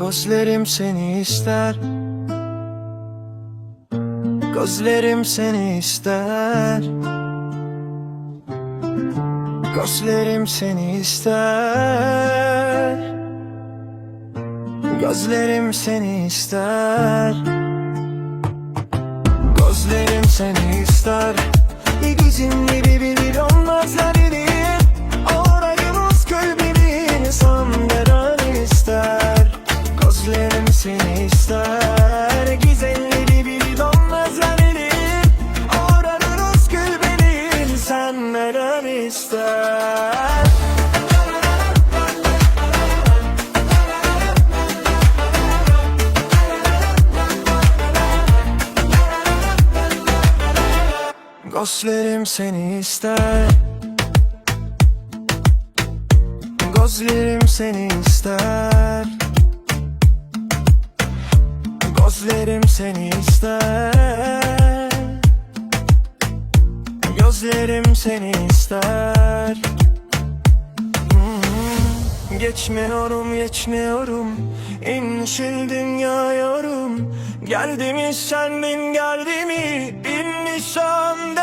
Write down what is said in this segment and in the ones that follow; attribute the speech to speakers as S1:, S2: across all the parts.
S1: Gözlerim seni ister. Gözlerim seni ister. Gözlerim seni ister. Gözlerim seni ister. Gözlerim seni ister seni ister? Gizemli bir bir olmaz halini Orayımız kalbini sandıran ister? Gözlerim seni ister. Gözlerim seni ister Gözlerim seni ister. Gözlerim seni ister. Hmm, Geçmiyorum geçmiyorum. İnşil dünya yorum Geldi mi sendin geldi mi? Bir nişan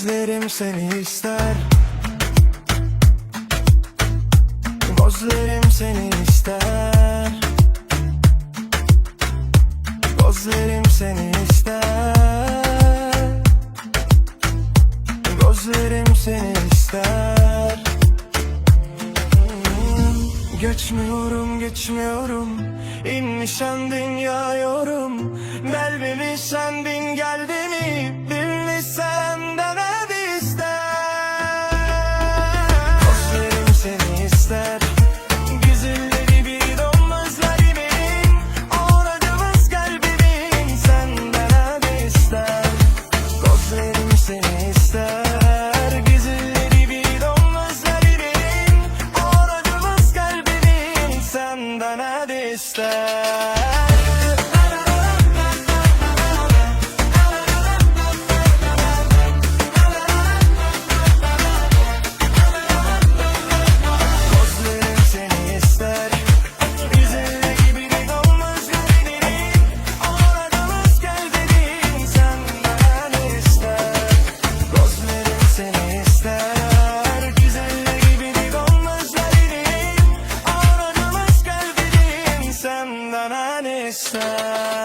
S1: Gözlerim seni ister. Gözlerim seni ister Geçmiyorum geçmiyorum. İnmişen dünya yorum. Kalbimi sendin geldi mi Birini senden hep ister. Dostlarım seni ister. Güzelleri bir donmazlar benim Oradığımız kalbimin senden hep ister. Dostlarım seni ister. está. pensar.